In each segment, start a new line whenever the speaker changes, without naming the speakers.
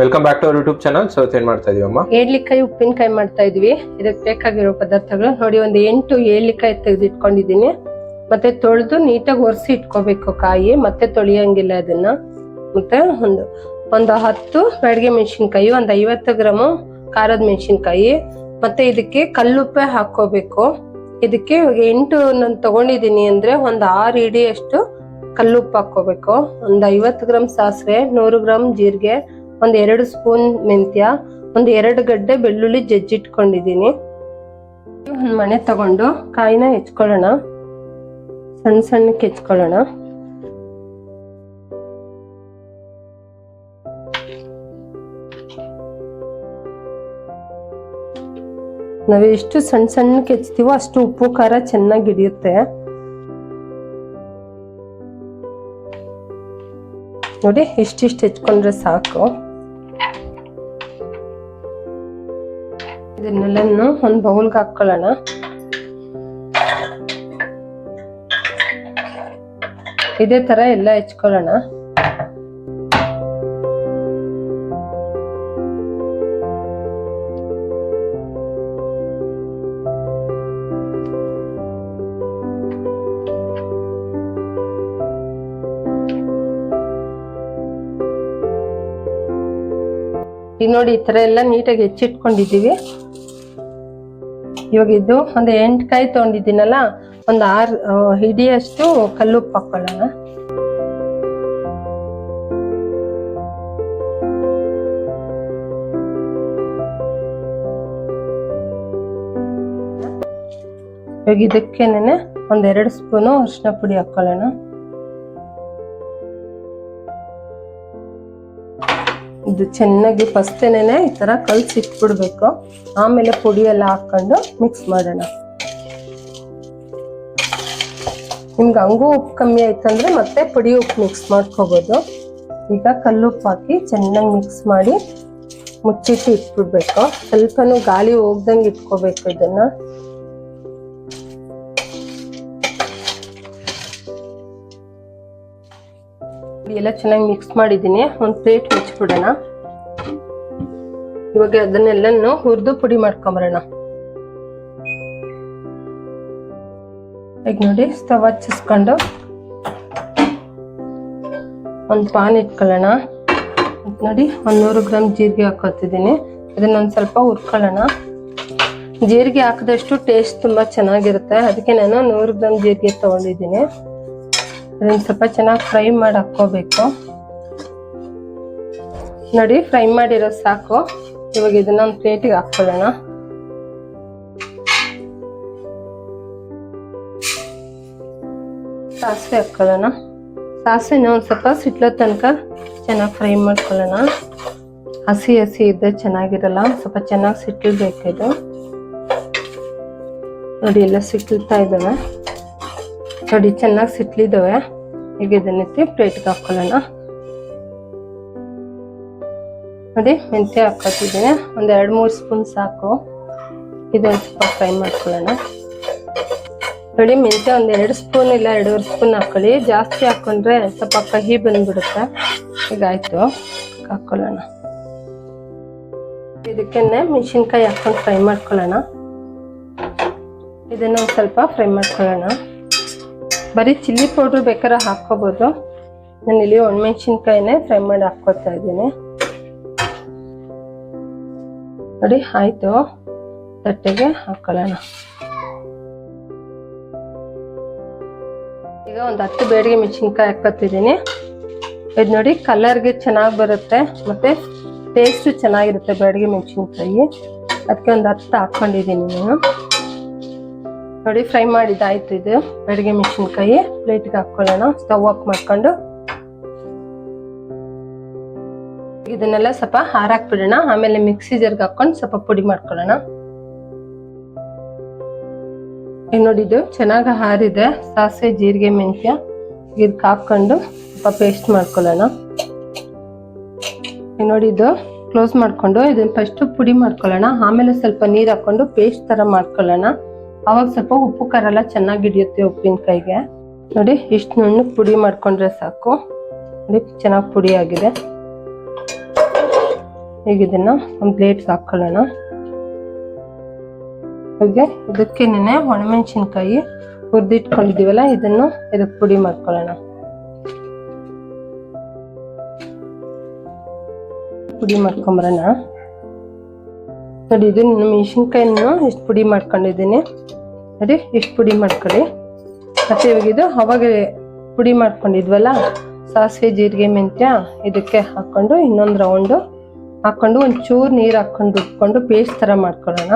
Welcome back to our YouTube channel so ಏನ್ ಮಾಡ್ತಾ ಅಮ್ಮ
ಏಳ್ಲಿಕಾಯಿ ಉಪ್ಪಿನಕಾಯಿ ಮಾಡ್ತಾ ಇದೀವಿ. ಇದಕ್ಕೆ ಬೇಕಾಗಿರೋ ಪದಾರ್ಥಗಳು ನೋಡಿ, ಒಂದು ಎಂಟು ಏಳ್ಲಿಕಾಯಿ ತೆಗೆದಿಟ್ಕೊಂಡಿದ್ದೀನಿ ಮತ್ತೆ ತೊಳೆದು ನೀಟಾಗಿ ಒರೆಸಿ ಇಟ್ಕೋಬೇಕು ಕಾಯಿ, ಮತ್ತೆ ತೊಳಿಯಂಗಿಲ್ಲ ಅದನ್ನ ಮತ್ತೆ ಒಂದು ಒಂದು ಹತ್ತು ಬ್ಯಾಡಗೆ ಮೆಣಸಿನ್ಕಾಯಿ, ಒಂದು ಐವತ್ತು ಗ್ರಾಮು ಖಾರದ ಮೆಣಸಿನ್ಕಾಯಿ, ಮತ್ತೆ ಇದಕ್ಕೆ ಕಲ್ಲುಪ್ಪೆ ಹಾಕೋಬೇಕು ಇದಕ್ಕೆ ಎಂಟು ನಾನು ತಗೊಂಡಿದ್ದೀನಿ ಅಂದ್ರೆ ಒಂದು ಆರು ಇಡಿಯಷ್ಟು ಕಲ್ಲುಪ್ಪು ಹಾಕೋಬೇಕು ಒಂದು ಐವತ್ತು ಗ್ರಾಮ್ ಸಾಸಿವೆ, ನೂರು ಗ್ರಾಮ್ ಜೀರಿಗೆ ಒಂದ್ ಎರಡು ಸ್ಪೂನ್ ಮೆಂತ್ಯ, ಒಂದ್ ಎರಡು ಗಡ್ಡೆ ಬೆಳ್ಳುಳ್ಳಿ ಜಜ್ಜಿಟ್ಕೊಂಡಿದ್ದೀನಿ. ಒಂದು ಮನೆ ತಗೊಂಡು ಕಾಯಿನ ಹೆಚ್ಕೊಳ್ಳೋಣ. ಸಣ್ಣ ಸಣ್ಣಕ್ಕೆ ಹೆಚ್ಕೊಳ್ಳೋಣ. ನಾವು ಎಷ್ಟು ಸಣ್ಣ ಸಣ್ಣಕ್ಕೆ ಹೆಚ್ತೀವೋ ಅಷ್ಟು ಉಪ್ಪು, ಖಾರ ಚೆನ್ನಾಗಿ ಹಿಡಿಯುತ್ತೆ. ನೋಡಿ ಇಷ್ಟಿಷ್ಟು ಹೆಚ್ಕೊಂಡ್ರೆ ಸಾಕು. ಇದನ್ನೆಲ್ಲನು ಒಂದು ಬೌಲ್ಗೆ ಹಾಕೊಳ್ಳೋಣ. ಇದೇ ತರ ಎಲ್ಲ ಹೆಚ್ಕೊಳ್ಳೋಣ. ಈಗ ನೋಡಿ ಈ ತರ ಎಲ್ಲ ನೀಟಾಗಿ ಹೆಚ್ಚಿಟ್ಕೊಂಡಿದೀವಿ ಇವಾಗ ಇದು ಒಂದು ಎಂಟು ಕಾಯಿ ತೊಗೊಂಡಿದ್ದೀನಲ್ಲ, ಒಂದು ಆರು ಹಿಡಿಯಷ್ಟು ಕಲ್ಲುಪ್ಪು ಹಾಕೊಳ್ಳೋಣ. ಇವಾಗ ಇದಕ್ಕೇನೆ ಒಂದೆರಡು ಸ್ಪೂನು ಅರಿಶಿನ ಪುಡಿ ಹಾಕೊಳ್ಳೋಣ. ಇದು ಚೆನ್ನಾಗಿ ಫಸ್ಟೇನೆ ಈ ತರ ಕಲ್ಸಿ ಇಟ್ಬಿಡ್ಬೇಕು. ಆಮೇಲೆ ಪುಡಿ ಎಲ್ಲ ಹಾಕೊಂಡು ಮಿಕ್ಸ್ ಮಾಡೋಣ. ನಿಮ್ಗೆ ಹಂಗೂ ಉಪ್ಪು ಕಮ್ಮಿ ಆಯ್ತಂದ್ರೆ ಮತ್ತೆ ಪುಡಿ ಉಪ್ಪು ಮಿಕ್ಸ್ ಮಾಡ್ಕೋಬೋದು. ಈಗ ಕಲ್ಲುಪ್ಪು ಹಾಕಿ ಚೆನ್ನಾಗಿ ಮಿಕ್ಸ್ ಮಾಡಿ ಮುಚ್ಚಿಟ್ಟು ಇಟ್ಬಿಡ್ಬೇಕು. ಸ್ವಲ್ಪನೂ ಗಾಳಿ ಹೋಗ್ದಂಗೆ ಇಟ್ಕೋಬೇಕು ಇದನ್ನ. ಎಲ್ಲ ಚೆನ್ನಾಗಿ ಮಿಕ್ಸ್ ಮಾಡಿದ್ದೀನಿ. ಒಂದು ಪ್ಲೇಟ್ ಮುಚ್ಚಿಬಿಡೋಣ. ಇವಾಗ ಅದನ್ನೆಲ್ಲನೂ ಹುರಿದು ಪುಡಿ ಮಾಡ್ಕೊಂಬರೋಣ. ಈಗ ನೋಡಿ ಸ್ಟವ್ ಹಚ್ಚಿಸ್ಕೊಂಡು. ಒಂದು ಪಾನ್ ಇಟ್ಕೊಳ್ಳೋಣ. ನೋಡಿ ಒಂದು ನೂರು ಗ್ರಾಮ್ ಜೀರಿಗೆ ಹಾಕೋತಿದ್ದೀನಿ. ಅದನ್ನೊಂದು ಸ್ವಲ್ಪ ಹುರ್ಕೊಳ್ಳೋಣ. ಜೀರಿಗೆ ಹಾಕಿದಷ್ಟು ಟೇಸ್ಟ್ ತುಂಬ ಚೆನ್ನಾಗಿರುತ್ತೆ. ಅದಕ್ಕೆ ನಾನು ನೂರು ಗ್ರಾಮ್ ಜೀರಿಗೆ ತಗೊಂಡಿದ್ದೀನಿ. ಅದನ್ನ ಸ್ವಲ್ಪ ಚೆನ್ನಾಗಿ ಫ್ರೈ ಮಾಡಿ ಹಾಕ್ಕೋಬೇಕು. ನೋಡಿ, ಫ್ರೈ ಮಾಡಿರೋ ಸಾಕು. ಇವಾಗ ಇದನ್ನ ಒಂದು ಪ್ಲೇಟಿಗೆ ಹಾಕ್ಕೊಳ್ಳೋಣ. ಸಾಸಿವೆ ಹಾಕ್ಕೊಳ್ಳೋಣ. ಸಾಸಿವೆನ ಒಂದು ಸ್ವಲ್ಪ ಸಿಟ್ಲೋ ತನಕ ಚೆನ್ನಾಗಿ ಫ್ರೈ ಮಾಡ್ಕೊಳ್ಳೋಣ. ಹಸಿ ಹಸಿ ಇದ್ದರೆ ಚೆನ್ನಾಗಿರಲ್ಲ, ಸ್ವಲ್ಪ ಚೆನ್ನಾಗಿ ಸಿಟ್ಲ್ಬೇಕು ಇದು. ನೋಡಿ, ಎಲ್ಲ ಸಿಟ್ಲ್ತಾ ಇದ್ದಾವೆ ನೋಡಿ ಚೆನ್ನಾಗಿ ಸಿಟ್ಲಿದ್ದಾವೆ ಈಗ ಇದನ್ನೆತ್ತಿ ಪ್ಲೇಟ್ಗೆ ಹಾಕೊಳ್ಳೋಣ. ನೋಡಿ, ಮೆಂತ್ಯ ಹಾಕೋತಿದ್ದೀನಿ ಒಂದು ಎರಡು ಮೂರು ಸ್ಪೂನ್ ಸಾಕು. ಇದೊಂದು ಸ್ವಲ್ಪ ಫ್ರೈ ಮಾಡ್ಕೊಳ್ಳೋಣ. ನೋಡಿ, ಮೆಂತ್ಯ ಒಂದು ಎರಡು ಸ್ಪೂನ್ ಇಲ್ಲ, ಎರಡೂವರೆ ಸ್ಪೂನ್ ಹಾಕೊಳ್ಳಿ. ಜಾಸ್ತಿ ಹಾಕೊಂಡ್ರೆ ಸ್ವಲ್ಪ ಕಹಿ ಬಂದ್ಬಿಡುತ್ತೆ. ಈಗ ಆಯ್ತು. ಹಾಕ್ಕೊಳ್ಳೋಣ ಇದಕ್ಕೆನೆ ಮೆಣಸಿನ್ಕಾಯಿ ಹಾಕೊಂಡು ಫ್ರೈ ಮಾಡ್ಕೊಳ್ಳೋಣ. ಇದನ್ನು ಸ್ವಲ್ಪ ಫ್ರೈ ಮಾಡ್ಕೊಳ್ಳೋಣ. ಬರೀ ಚಿಲ್ಲಿ ಪೌಡ್ರ್ ಬೇಕಾದ್ರೆ ಹಾಕ್ಕೋಬೋದು. ನಾನು ಇಲ್ಲಿ ಒಣಮೆಣಸಿನ್ಕಾಯಿನೇ ಫ್ರೈ ಮಾಡಿ ಹಾಕ್ಕೊತಾ ಇದ್ದೀನಿ. ನೋಡಿ, ಆಯಿತು. ತಟ್ಟೆಗೆ ಹಾಕೊಳ್ಳೋಣ. ಈಗ ಒಂದು ಹತ್ತು ಬೇಡಿಗೆ ಮೆಣಸಿನ್ಕಾಯಿ ಹಾಕೋತಿದ್ದೀನಿ ಇದು ನೋಡಿ ಕಲರ್ಗೆ ಚೆನ್ನಾಗಿ ಬರುತ್ತೆ, ಮತ್ತು ಟೇಸ್ಟು ಚೆನ್ನಾಗಿರುತ್ತೆ ಬೇಡಿಗೆ ಮೆಣಸಿನ್ಕಾಯಿ. ಅದಕ್ಕೆ ಒಂದು ಹತ್ತು ಹಾಕ್ಕೊಂಡಿದ್ದೀನಿ ನಾನು. ನೋಡಿ, ಫ್ರೈ ಮಾಡಿದ್ದಾಯ್ತು ಇದು. ಅಡುಗೆ ಮೆಣಸಿನ್ಕಾಯಿ ಪ್ಲೇಟ್ಗೆ ಹಾಕೊಳ್ಳೋಣ. ಸ್ಟವ್ ಆಫ್ ಮಾಡ್ಕೊಂಡು. ಇದನ್ನೆಲ್ಲ ಸ್ವಲ್ಪ ಹಾರಾಕ್ಬಿಡೋಣ. ಆಮೇಲೆ ಮಿಕ್ಸಿ ಜರ್ಗೆ ಹಾಕೊಂಡು ಸ್ವಲ್ಪ ಪುಡಿ ಮಾಡ್ಕೊಳ್ಳೋಣ. ಈಗ ನೋಡಿ, ಇದು ಚೆನ್ನಾಗಿ ಹಾರಿದೆ. ಸಾಸಿವೆ, ಜೀರಿಗೆ, ಮೆಂತ್ಯ ಇದಕ್ಕೆ ಹಾಕ್ಕೊಂಡು ಸ್ವಲ್ಪ ಪೇಸ್ಟ್ ಮಾಡ್ಕೊಳ್ಳೋಣ. ಈಗ ನೋಡಿ, ಇದು ಕ್ಲೋಸ್ ಮಾಡ್ಕೊಂಡು ಇದನ್ನ ಫಸ್ಟ್ ಪುಡಿ ಮಾಡ್ಕೊಳ್ಳೋಣ. ಆಮೇಲೆ ಸ್ವಲ್ಪ ನೀರು ಹಾಕೊಂಡು ಪೇಸ್ಟ್ ತರ ಮಾಡ್ಕೊಳ್ಳೋಣ. ಅವಾಗ ಸ್ವಲ್ಪ ಉಪ್ಪು ಖಾರ ಎಲ್ಲ ಚೆನ್ನಾಗಿ ಹಿಡಿಯುತ್ತೆ ಉಪ್ಪಿನಕಾಯಿಗೆ. ನೋಡಿ, ಇಷ್ಟು ನುಣ್ಣಗೆ ಪುಡಿ ಮಾಡ್ಕೊಂಡ್ರೆ ಸಾಕು. ನೋಡಿ, ಚೆನ್ನಾಗಿ ಪುಡಿ ಆಗಿದೆ. ಈಗ ಇದನ್ನ ಒಂದು ಪ್ಲೇಟ್ಗೆ ಹಾಕೊಳ್ಳೋಣ. ಹಾಗೆ ಇದಕ್ಕೆ ನೆನೆ ಒಣಮೆಣಸಿನ್ಕಾಯಿ ಹುರಿದಿಟ್ಕೊಂಡಿದ್ದೀವಲ್ಲ, ಇದನ್ನು ಇದಕ್ಕೆ ಪುಡಿ ಮಾಡ್ಕೊಳ್ಳೋಣ. ಪುಡಿ ಮಾಡ್ಕೊಂಬರೋಣ. ನೋಡಿ ಇದು ಮೆಣಸಿನ್ಕಾಯಿನ ಇಷ್ಟು ಪುಡಿ ಮಾಡ್ಕೊಂಡಿದ್ದೀನಿ. ನೋಡಿ ಇಷ್ಟು ಪುಡಿ ಮಾಡ್ಕೊಳ್ಳಿ. ಮತ್ತು ಇವಾಗ ಇದು ಅವಾಗ ಪುಡಿ ಮಾಡ್ಕೊಂಡಿದ್ವಲ್ಲ, ಸಾಸಿವೆ, ಜೀರಿಗೆ, ಮೆಂತ್ಯ, ಇದಕ್ಕೆ ಹಾಕ್ಕೊಂಡು ಇನ್ನೊಂದು ರೌಂಡು ಹಾಕ್ಕೊಂಡು ಒಂಚೂರು ನೀರು ಹಾಕ್ಕೊಂಡು ರುಬ್ಕೊಂಡು ಪೇಸ್ಟ್ ಥರ ಮಾಡ್ಕೊಳ್ಳೋಣ.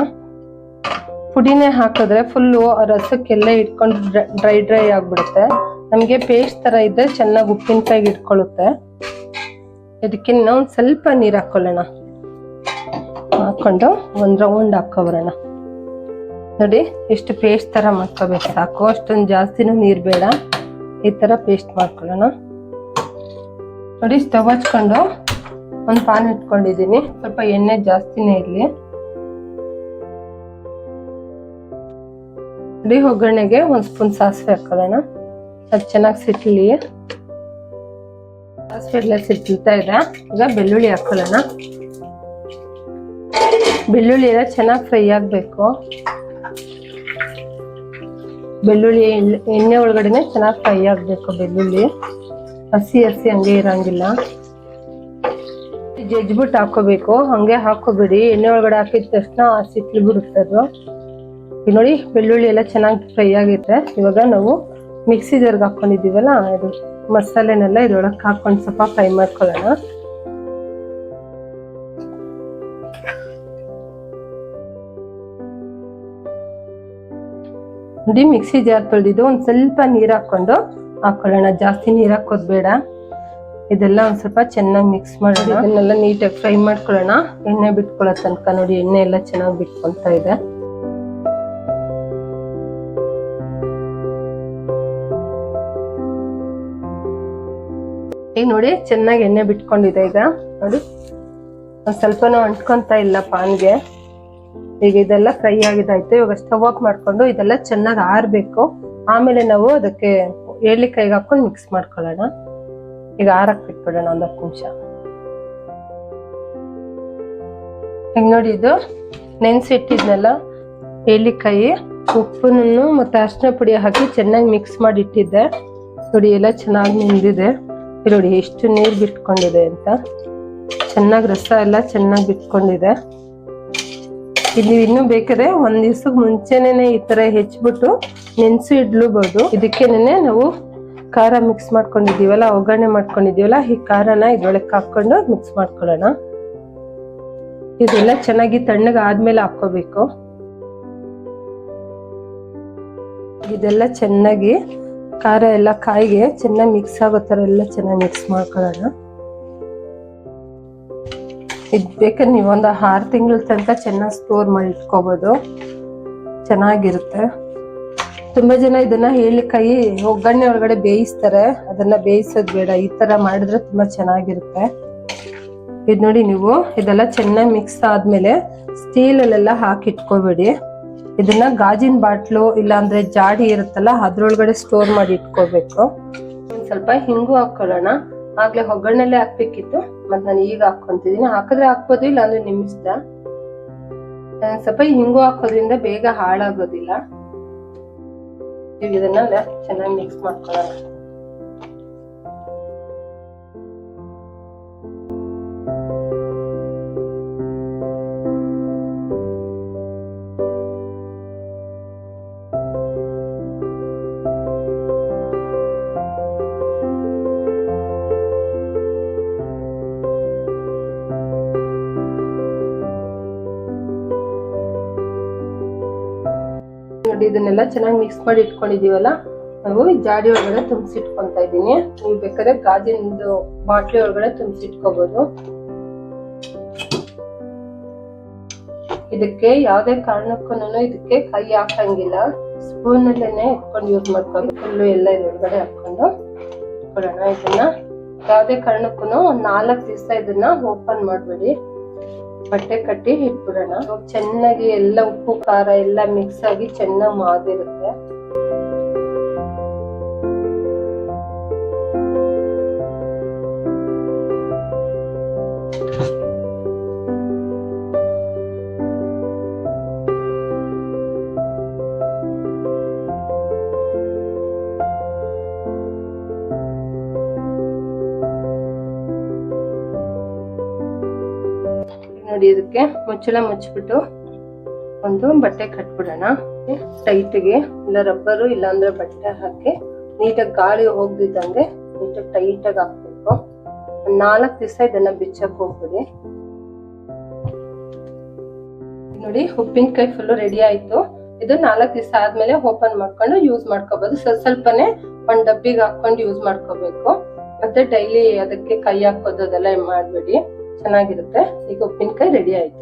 ಪುಡಿನೇ ಹಾಕಿದ್ರೆ ಫುಲ್ಲು ರಸಕ್ಕೆಲ್ಲ ಇಟ್ಕೊಂಡು ಡ್ರೈ ಡ್ರೈ ಆಗಿಬಿಡುತ್ತೆ. ನಮಗೆ ಪೇಸ್ಟ್ ಥರ ಇದ್ದರೆ ಚೆನ್ನಾಗಿ ಉಪ್ಪಿನಕಾಯಿಗೆ ಇಟ್ಕೊಳ್ಳುತ್ತೆ. ಇದಕ್ಕೆ ಒಂದು ಸ್ವಲ್ಪ ನೀರು ಹಾಕೊಳ್ಳೋಣ ಹಾಕೊಂಡು ಒಂದು ರೌಂಡ್ ಹಾಕ್ಕೊಬರೋಣ ನೋಡಿ, ಎಷ್ಟು ಪೇಸ್ಟ್ ಥರ ಮಾಡ್ಕೋಬೇಕು. ಸಾಕು, ಅಷ್ಟೊಂದು ಜಾಸ್ತಿನೂ ನೀರು ಬೇಡ. ಈ ಥರ ಪೇಸ್ಟ್ ಮಾಡ್ಕೊಳ್ಳೋಣ. ನೋಡಿ ಸ್ಟವ್ ಹಚ್ಕೊಂಡು ಒಂದು ಪಾನ್ ಇಟ್ಕೊಂಡಿದ್ದೀನಿ. ಸ್ವಲ್ಪ ಎಣ್ಣೆ ಜಾಸ್ತಿನೇ ಇರಲಿ. ನೋಡಿ, ಒಗ್ಗರಣೆಗೆ ಒಂದು ಸ್ಪೂನ್ ಸಾಸಿವೆ ಹಾಕೊಳ್ಳೋಣ. ಅದು ಚೆನ್ನಾಗಿ ಸಿಟ್ಲಿ. ಸಾಸಿವೆ ಎಲ್ಲ ಸಿಟ್ಲ್ತಾ ಇದೆ. ಈಗ ಬೆಳ್ಳುಳ್ಳಿ ಹಾಕೊಳ್ಳೋಣ. ಬೆಳ್ಳುಳ್ಳಿ ಎಲ್ಲ ಚೆನ್ನಾಗಿ ಫ್ರೈ ಆಗಬೇಕು. ಬೆಳ್ಳುಳ್ಳಿ ಎಣ್ಣೆ- ಒಳಗಡೆನೆ ಚೆನ್ನಾಗಿ ಫ್ರೈ ಆಗಬೇಕು ಬೆಳ್ಳುಳ್ಳಿ. ಹಸಿ ಹಸಿ ಹಂಗೆ ಇರಂಗಿಲ್ಲ. ಜಜ್ಬಿಟ್ಟು ಹಾಕೋಬೇಕು ಹಂಗೆ ಹಾಕೋಬೇಡಿ ಎಣ್ಣೆ ಒಳಗಡೆ ಹಾಕಿದ ತಕ್ಷಣ ಸಿಟ್ಲಿ ಬಿಡುತ್ತೆ ಅದು. ನೋಡಿ, ಬೆಳ್ಳುಳ್ಳಿ ಎಲ್ಲ ಚೆನ್ನಾಗಿ ಫ್ರೈ ಆಗೈತೆ. ಇವಾಗ ನಾವು ಮಿಕ್ಸಿ ಜರ್ಗೆ ಹಾಕೊಂಡಿದ್ದೀವಲ್ಲ, ಅದು ಮಸಾಲೆನೆಲ್ಲ ಇದ್ರೊಳಗೆ ಹಾಕೊಂಡು ಸ್ವಲ್ಪ ಫ್ರೈ ಮಾಡ್ಕೊಳ್ಳೋಣ. ನೋಡಿ ಮಿಕ್ಸಿ ಜಾರ್ ತೊಳೆದಿದ್ದು ಒಂದು ಸ್ವಲ್ಪ ನೀರು ಹಾಕ್ಕೊಂಡು ಹಾಕೊಳ್ಳೋಣ. ಜಾಸ್ತಿ ನೀರು ಹಾಕೋದು ಇದೆಲ್ಲ ಒಂದು ಸ್ವಲ್ಪ ಚೆನ್ನಾಗಿ ಮಿಕ್ಸ್ ಮಾಡೋಣ. ಇದನ್ನೆಲ್ಲ ನೀಟಾಗಿ ಫ್ರೈ ಮಾಡ್ಕೊಳ್ಳೋಣ. ಎಣ್ಣೆ ಬಿಟ್ಕೊಳ್ಳೋ ತನಕ ನೋಡಿ, ಎಣ್ಣೆ ಎಲ್ಲ ಚೆನ್ನಾಗಿ ಬಿಟ್ಕೊಳ್ತಾ ಇದೆ. ಈಗ ನೋಡಿ, ಚೆನ್ನಾಗಿ ಎಣ್ಣೆ ಬಿಟ್ಕೊಂಡಿದೆ ಈಗ. ನೋಡಿ, ಒಂದು ಸ್ವಲ್ಪನೂ ಅಂಟ್ಕೊತಾ ಇಲ್ಲ ಪಾನ್ಗೆ. ಈಗ ಇದೆಲ್ಲ ಫ್ರೈ ಆಗಿದಾಯ್ತು. ಇವಾಗ ಸ್ಟವ್ ಆಫ್ ಮಾಡ್ಕೊಂಡು ಇದೆಲ್ಲ ಚೆನ್ನಾಗಿ ಆರ್ಬೇಕು. ಆಮೇಲೆ ನಾವು ಅದಕ್ಕೆ ಏಳ್ಳಿಕಾಯಿಗೆ ಹಾಕೊಂಡು ಮಿಕ್ಸ್ ಮಾಡ್ಕೊಳ್ಳೋಣ. ಈಗ ಆರಕ್ ಬಿಟ್ಬಿಡೋಣ ಒಂದ್ ಹತ್ತು ನಿಮಿಷ. ಈಗ ನೋಡಿ ಇದು ನೆನ್ಸಿಟ್ಟಿದ್ನಲ್ಲ? ಏಳಿಕಾಯಿ ಉಪ್ಪನ್ನು ಮತ್ತೆ ಅರ್ಶಿನ ಪುಡಿ ಹಾಕಿ ಚೆನ್ನಾಗಿ ಮಿಕ್ಸ್ ಮಾಡಿ ಇಟ್ಟಿದ್ದೆ ನೋಡಿ ಎಲ್ಲ ಚೆನ್ನಾಗಿ ನಿಂದಿದೆ. ನೋಡಿ ಎಷ್ಟು ನೀರು ಬಿಟ್ಕೊಂಡಿದೆ ಅಂತ. ಚೆನ್ನಾಗಿ ರಸ ಎಲ್ಲ ಚೆನ್ನಾಗಿ ಬಿಟ್ಕೊಂಡಿದೆ. ಇದು ಇನ್ನು ಬೇಕಾದ್ರೆ ಒಂದ್ ದಿವ್ಸಕ್ಕೆ ಮುಂಚೆನೆ ಈ ತರ ಹೆಚ್ಚಿಬಿಟ್ಟು ನೆನ್ಸು ಇಡ್ಲೂಬಹುದು ಇದಕ್ಕೇನೆ ನಾವು ಖಾರ ಮಿಕ್ಸ್ ಮಾಡ್ಕೊಂಡಿದೀವಲ್ಲ ಒಗ್ಗರಣೆ ಮಾಡ್ಕೊಂಡಿದೀವಲ್ಲ ಈ ಖಾರನ ಇದ್ರೊಳಗೆ ಹಾಕೊಂಡು ಮಿಕ್ಸ್ ಮಾಡ್ಕೊಳ್ಳೋಣ. ಇದೆಲ್ಲ ಚೆನ್ನಾಗಿ ತಣ್ಣಗೆ ಆದ್ಮೇಲೆ ಹಾಕೋಬೇಕು ಇದೆಲ್ಲ ಚೆನ್ನಾಗಿ ಖಾರ ಎಲ್ಲ ಕಾಯಿಗೆ ಚೆನ್ನಾಗಿ ಮಿಕ್ಸ್ ಆಗೋ ತರ ಎಲ್ಲ ಚೆನ್ನಾಗಿ ಮಿಕ್ಸ್ ಮಾಡ್ಕೊಳ್ಳೋಣ. ಇದು ಬೇಕಾದ್ರೆ ನೀವು ಒಂದು ಆರು ತಿಂಗಳ ತನಕ ಚೆನ್ನಾಗಿ ಸ್ಟೋರ್ ಮಾಡಿ ಇಟ್ಕೋಬೋದು ಚೆನ್ನಾಗಿರುತ್ತೆ. ತುಂಬ ಜನ ಇದನ್ನ ಕೈ ಒಗ್ಗರಣೆ ಒಳಗಡೆ ಬೇಯಿಸ್ತಾರೆ. ಅದನ್ನ ಬೇಯಿಸೋದು ಬೇಡ. ಈ ತರ ಮಾಡಿದ್ರೆ ತುಂಬ ಚೆನ್ನಾಗಿರುತ್ತೆ. ಇದು ನೋಡಿ ನೀವು, ಇದೆಲ್ಲ ಚೆನ್ನಾಗಿ ಮಿಕ್ಸ್ ಆದ್ಮೇಲೆ ಸ್ಟೀಲ್ ಅಲ್ಲೆಲ್ಲ ಹಾಕಿ ಇಟ್ಕೋಬೇಡಿ. ಇದನ್ನ ಗಾಜಿನ ಬಾಟ್ಲು ಇಲ್ಲ ಅಂದ್ರೆ ಜಾಡಿ ಇರುತ್ತಲ್ಲ, ಅದ್ರೊಳಗಡೆ ಸ್ಟೋರ್ ಮಾಡಿ ಇಟ್ಕೋಬೇಕು. ಒಂದ್ ಸ್ವಲ್ಪ ಹಿಂಗು ಹಾಕೊಳ್ಳೋಣ. ಆಗ್ಲೇ ಒಗ್ಗರಣೆಲ್ಲೇ ಹಾಕ್ಬೇಕಿತ್ತು. ಮತ್ ನಾನು ಈಗ ಹಾಕೊಂತಿದೀನಿ ಹಾಕಿದ್ರೆ ಹಾಕ್ಬೋದು ಇಲ್ಲ ಅಂದ್ರೆ ನಿಮ್ ಇಷ್ಟ. ಸ್ವಲ್ಪ ಹಿಂಗು ಹಾಕೋದ್ರಿಂದ ಬೇಗ ಹಾಳಾಗೋದಿಲ್ಲ. ಇದನ್ನ ಚೆನ್ನಾಗಿ ಮಿಕ್ಸ್ ಮಾಡ್ಕೊಳ್ಳೋಣ. ನೋಡಿ ಇದನ್ನೆಲ್ಲ ಚೆನ್ನಾಗಿ ಮಿಕ್ಸ್ ಮಾಡಿ ಇಟ್ಕೊಂಡಿದೀವಲ್ಲ ನಾವು ಜಾಡಿ ಒಳಗಡೆ ತುಂಬಿಸಿಟ್ಕೊಂತ ಇದ್ದೀನಿ. ನೀವು ಬೇಕಾದ್ರೆ ಗಾಜಿನದು ಬಾಟ್ಲಿ ಒಳಗಡೆ ತುಂಬಿಸಿಟ್ಕೋಬಹುದು ಇದಕ್ಕೆ ಯಾವುದೇ ಕಾರಣಕ್ಕೂ ಇದಕ್ಕೆ ಕೈ ಹಾಕಂಗಿಲ್ಲ. ಸ್ಪೂನ್ ಅಲ್ಲೇನೆ ಇಟ್ಕೊಂಡು ಯೂಸ್ ಮಾಡ್ಕೊಂಡು ಫುಲ್ಲು ಎಲ್ಲ ಇದೊಳಗಡೆ ಹಾಕೊಂಡು ಇಟ್ಕೊಳ್ಳೋಣ. ಇದನ್ನ ಯಾವುದೇ ಕಾರಣಕ್ಕೂ ನಾಲ್ಕು ದಿವಸ ಇದನ್ನ ಓಪನ್ ಮಾಡ್ಬೇಡಿ. ಬಟ್ಟೆ ಕಟ್ಟಿ ಇಟ್ಬಿಡೋಣ. ಚೆನ್ನಾಗಿ ಎಲ್ಲ ಉಪ್ಪು ಖಾರ ಎಲ್ಲ ಮಿಕ್ಸ್ ಆಗಿ ಚೆನ್ನಾಗಿ ಮಾದಿರುತ್ತೆ. ಇದಕ್ಕೆ ಮುಚ್ಚಳ ಮುಚ್ಚಿಬಿಟ್ಟು ಒಂದು ಬಟ್ಟೆ ಕಟ್ಬಿಡೋಣ. ಟೈಟ್ಗೆ ಇಲ್ಲ ರಬ್ಬರು ಇಲ್ಲಾಂದ್ರೆ ಬಟ್ಟೆ ಹಾಕಿ ನೀಟಾಗಿ ಗಾಳಿ ಹೋಗ್ದಿದ್ದಂಗೆ ನೀಟಾಗಿ ಟೈಟಾಗಿ ಹಾಕ್ಬೇಕು. ನಾಲ್ಕು ದಿವಸ ಇದನ್ನ ಬಿಚ್ಚಕ್ ಹೋಗ್ಬಿಡಿ. ನೋಡಿ, ಉಪ್ಪಿನಕಾಯಿ ಫುಲ್ ರೆಡಿ ಆಯ್ತು. ಇದು ನಾಲ್ಕು ದಿವಸ ಆದ್ಮೇಲೆ ಓಪನ್ ಮಾಡ್ಕೊಂಡು ಯೂಸ್ ಮಾಡ್ಕೋಬಹುದು ಸ್ವಲ್ಪ ಸ್ವಲ್ಪನೇ ಒಂದ್ ಡಬ್ಬಿಗೆ ಹಾಕೊಂಡು ಯೂಸ್ ಮಾಡ್ಕೋಬೇಕು. ಮತ್ತೆ ಡೈಲಿ ಅದಕ್ಕೆ ಕೈ ಹಾಕೋದು ಅದೆಲ್ಲ ಮಾಡ್ಬೇಡಿ. ಚೆನ್ನಾಗಿರುತ್ತೆ ಈಗ ಉಪ್ಪಿನಕಾಯಿ ರೆಡಿ ಆಯ್ತು.